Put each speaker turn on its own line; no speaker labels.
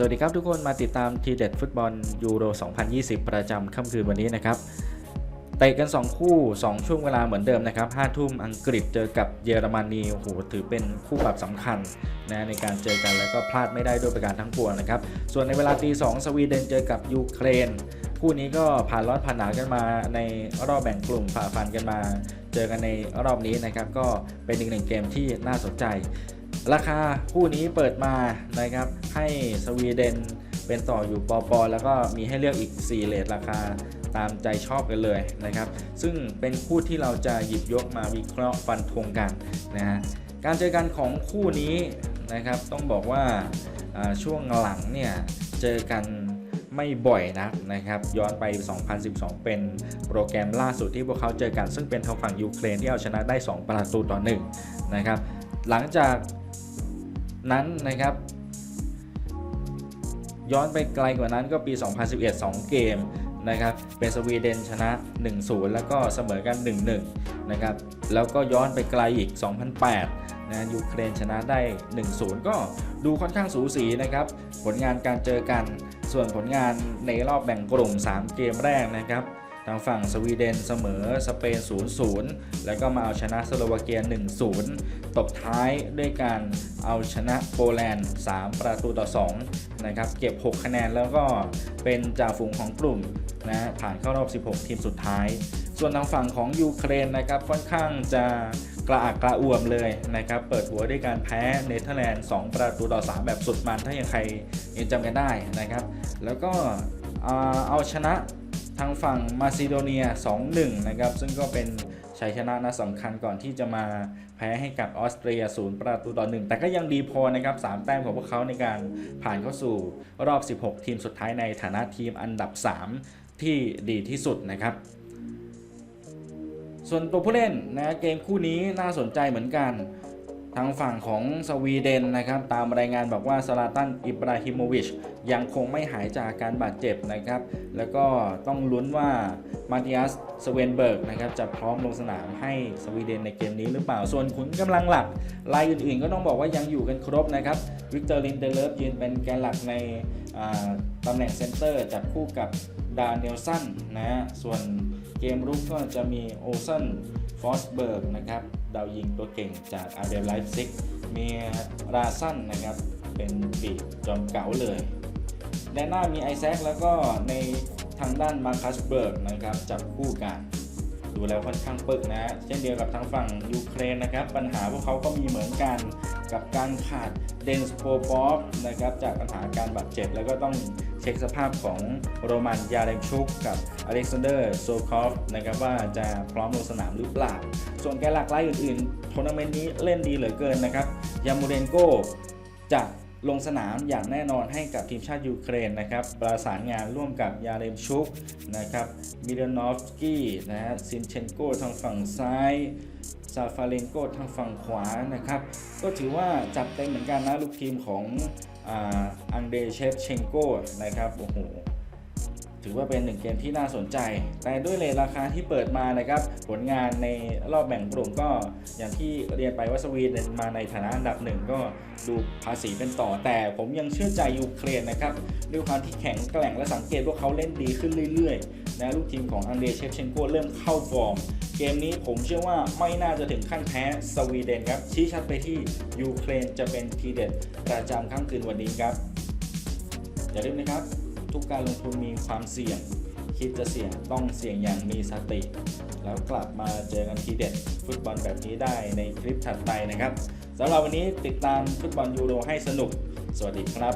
สวัสดีครับทุกคนมาติดตามทีเด็ดฟุตบอลยูโร 2020 ประจำค่ำคืนวันนี้นะครับเตะกัน 2 คู่ 2 ช่วงเวลาเหมือนเดิมนะครับ5ทุ่มอังกฤษเจอกับเยอรมนีโอ้โหถือเป็นคู่ปรับสำคัญนะในการเจอกันแล้วก็พลาดไม่ได้ด้วยประการทั้งปวงนะครับ ส่วนในเวลาตี2สวีเดนเจอกับยูเครนคู่นี้ก็ผ่านร้อนผ่านหนาวกันมาในรอบแบ่งกลุ่มฝ่าฟันกันมา เจอกันในรอบนี้นะครับก็เป็นอีกหนึ่งเกมที่น่าสนใจ ราคาคู่นี้เปิดมานะครับ ให้สวีเดนเป็นต่ออยู่ปอปอแล้วก็มีให้เลือกอีก 4เลทราคาตามใจชอบกันเลยนะครับ ซึ่งเป็นคู่ที่เราจะหยิบยกมาวิเคราะห์ฟันธงกันนะฮะการเจอกันของคู่นี้นะครับต้องบอกว่าช่วงหลังเนี่ยเจอกันไม่บ่อยนักนะครับ ย้อนไป 2012 เป็นโปรแกรมล่าสุดที่พวกเขาเจอกัน ซึ่งเป็นทางฝั่งยูเครนที่เอาชนะได้ 2 ประตูต่อ1นะครับหลังจาก นั้นนะครับ ย้อนไปไกลกว่านั้นก็ปี 2011 2 เกมนะครับ เป็นสวีเดนชนะ 1-0 แล้วก็เสมอกัน 1-1 นะครับ แล้วก็ย้อนไปไกลอีก 2008 นะยูเครนชนะได้ 1-0 ก็ดูค่อนข้างสูสีนะครับ ผลงานการเจอกัน ส่วนผลงานในรอบแบ่งกลุ่ม 3 เกมแรกนะครับ ทางฝั่งสวีเดนเสมอสเปน 0-0 แล้วก็มาเอาชนะสโลวาเกีย 1-0 ตบท้ายด้วยการเอาชนะโปแลนด์ 3 ประตูต่อ 2 นะครับ เก็บ 6 คะแนนแล้วก็เป็นจ่าฝูงของกลุ่มนะผ่านเข้ารอบ 16 ทีมสุดท้าย ส่วนทางฝั่งของยูเครนนะครับค่อนข้างจะกระอักกระอ่วมเลยนะครับ เปิดหัวด้วยการแพ้เนเธอร์แลนด์ 2 ประตูต่อ 3 แบบสุดมันถ้ายังใครยังจำกันได้นะครับ แล้วก็เอาชนะ ทางฝั่งมาซิโดเนีย 2-1 นะครับ ซึ่งก็เป็นชัยชนะนัดสำคัญก่อนที่จะมาแพ้ให้กับออสเตรีย 0 ประตูต่อ 1 แต่ก็ยังดีพอนะครับ 3 แต้มของพวกเขาในการผ่านเข้าสู่รอบ 16 ทีมสุดท้ายในฐานะทีมอันดับ 3 ที่ดีที่สุดนะครับ ส่วนตัวผู้เล่นนะเกมคู่นี้น่าสนใจเหมือนกัน ทางฝั่งของสวีเดนนะครับตามรายงานบอกว่าซาลาตันอิบราฮิโมวิชยังคงไม่หายจากการบาดเจ็บนะครับแล้วก็ต้องลุ้นว่ามาติอัสสเวนเบิร์กนะครับจะพร้อมลงสนามให้สวีเดนในเกมนี้หรือเปล่า ส่วนขุนกำลังหลักรายอื่นๆ ก็ต้องบอกว่ายังอยู่กันครบนะครับวิกเตอร์ลินเดเลฟยืนเป็นแกนหลักในอ่าตำแหน่งเซนเตอร์จับคู่กับดาเนลสันนะฮะส่วน เกมรุกก็จะมีโอเซนฟอสเบิร์กนะครับดาวยิงตัวเก่งจากอาร์เดลไลฟ์ซิกมีราซันนะครับเป็นปีกจอมเก๋าเลยแดนหน้ามีไอแซคแล้วก็ในทางด้านมาคัสเบิร์กนะครับจับคู่กัน ดูแล้วค่อนข้างปึกนะเช่นเดียวกับทางฝั่งยูเครนนะครับ ปัญหาพวกเขาก็มีเหมือนกันกับการขาดเดนสโปปอฟนะครับจากปัญหาการบาดเจ็บแล้วก็ต้อง ช็คสภาพของโรมันยาเรมชุกกับอเล็กซานเดอร์โซคอฟนะครับว่าจะพร้อมลงสนามหรือเปล่า ส่วนแกนหลักรายอื่นๆทัวร์นาเมนต์นี้เล่นดีเหลือเกินนะครับยามูเรนโกจะลงสนามอย่างแน่นอนให้กับทีมชาติยูเครนนะครับ ประสานงานร่วมกับยาเรมชุกนะครับมิลานอฟสกี้นะฮะซินเชนโกทางฝั่งซ้าย ซาฟาเลนโกทางฝั่งขวานะครับ ก็ถือว่าจัดเต็มเหมือนกันนะลูกทีมของอ,อังเดเชฟเชงโกนะครับ โอ้โห ถือว่าเป็นหนึ่งเกมที่น่าสนใจ แต่ด้วยเลทราคาที่เปิดมานะครับ ผลงานในรอบแบ่งกลุ่มก็อย่างที่เรียนไปว่าสวีเดนมาในฐานะอันดับหนึ่งก็ดูภาษีเป็นต่อ แต่ผมยังเชื่อใจยูเครนนะครับ ด้วยความที่แข็งแกร่งและสังเกตว่าเขาเล่นดีขึ้นเรื่อยๆ นะลูกทีมของอังเดรเชฟเชนโกเริ่มเข้าฟอร์ม เกมนี้ผมเชื่อว่าไม่น่าจะถึงขั้นแพ้สวีเดนครับ ชี้ชัดไปที่ยูเครนจะเป็นทีเด็ดประจำค่ำคืนวันนี้ครับ อย่าลืมนะครับ ทุกการลงทุนมีความเสี่ยง คิดจะเสี่ยงต้องเสี่ยงอย่างมีสติ แล้วกลับมาเจอกันทีเด็ดฟุตบอลแบบนี้ได้ในคลิปถัดไปนะครับสำหรับวันนี้ติดตามฟุตบอลยูโรให้สนุก สวัสดีครับ